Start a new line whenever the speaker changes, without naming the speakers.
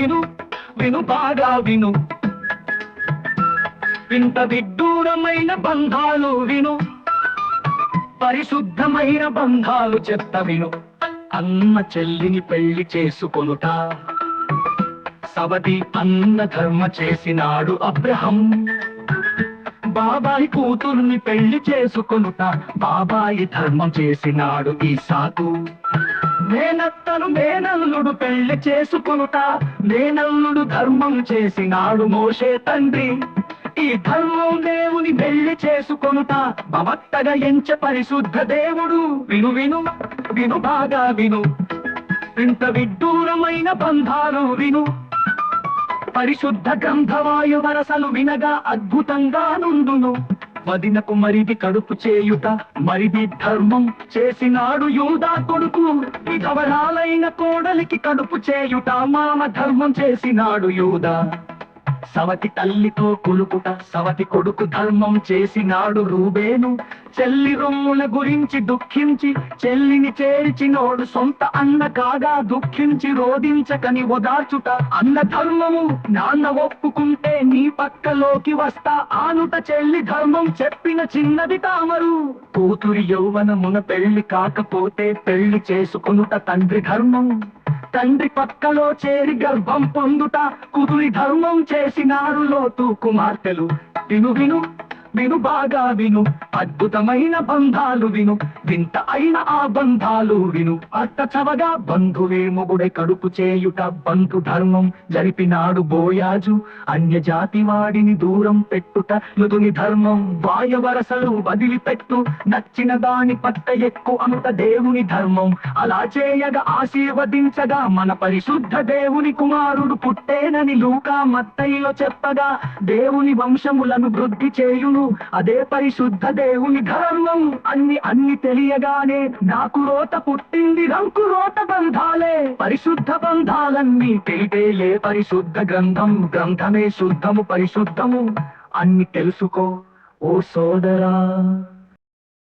విను విను బాగా విను. వింత విడ్డూరమైన బంధాలు విను. పరిశుద్ధమైన బంధాలు చెత్త విను. అన్న చెల్లిని పెళ్ళి చేసుకొనుట. సవతి అన్న ధర్మ చేసినాడు అబ్రహం. బాబాయి కూతురుని పెళ్ళి చేసుకొనుట. బాబాయి ధర్మం చేసినాడు ఈ సాకు మేనత్తను మేనల్లుడు పెళ్ళి చేసుకొనుట మేనల్లుడు ధర్మం చేసినాడు మోషే తండ్రి. ఈ ధర్మం దేవుని పెళ్ళి చేసుకొనుట మమత్తగా ఎంచ పరిశుద్ధ దేవుడు. విను విను విను బాగా విను. ఇంత విడ్డూరమైన బంధాలు విను. పరిశుద్ధ గ్రంథవాయు వరసలు వినగా అద్భుతంగా నుండును. వదినకు మరిది కడుపు చేయుట మరిది ధర్మం చేసినాడు యూదా కొడుకు. విధవరాలైన కోడలికి కడుపు చేయుట మామ ధర్మం చేసినాడు యూదా. సవతి తల్లితో కులుకుట సవతి కొడుకు ధర్మం చేసినాడు రూబేను. చెల్లి రొమ్ముల గురించి దుఃఖించి చెల్లిని చేర్చినోడు సొంత అన్న కాగా దుఃఖించి రోధించకని ఓదార్చుట. అన్న ధర్మము నాన్న ఒప్పుకుంటే నీ పక్కలోకి వస్తా ఆనుట చెల్లి ధర్మం చెప్పిన చిన్నది తామరు. కూతురి యౌవనమున పెళ్ళి కాకపోతే పెళ్ళి చేసుకునుట తండ్రి ధర్మం. తండ్రి పక్కలో చేరి గర్భం పొందుట కుదురి ధర్మం చేసినారు లోతు కుమార్తెలు. విను విను. విను బాగా విను. అద్భుతమైన బంధాలు విను. వింత అయిన ఆ బంధాలు విను. అట్ట చవగా బంధువే మొగుడే కడుపు చేయుట బంధు ధర్మం. జరిపినాడు బోయాజు అన్యజాతి వాడిని దూరం పెట్టుట మృదుని ధర్మం. వాయవరసలు వదిలిపెట్టు నచ్చిన దాని పట్ట ఎక్కువ అంత దేవుని ధర్మం. అలా చేయగా ఆశీర్వదించగా మన పరిశుద్ధ దేవుని కుమారుడు పుట్టేనని లూకా మత్తయిలో చెప్పగా దేవుని వంశములను వృద్ధి చేయును. అదే పరిశుద్ధ దేవుని ధర్మం. అన్ని అన్ని తెలియగానే నాకు రోత పుట్టింది. రంకు రోత బంధాలే. పరిశుద్ధ బంధాలన్నీ తెలిపేలే పరిశుద్ధ గ్రంథం? గ్రంథమే శుద్ధము పరిశుద్ధము. అన్ని తెలుసుకో ఓ సోదరా.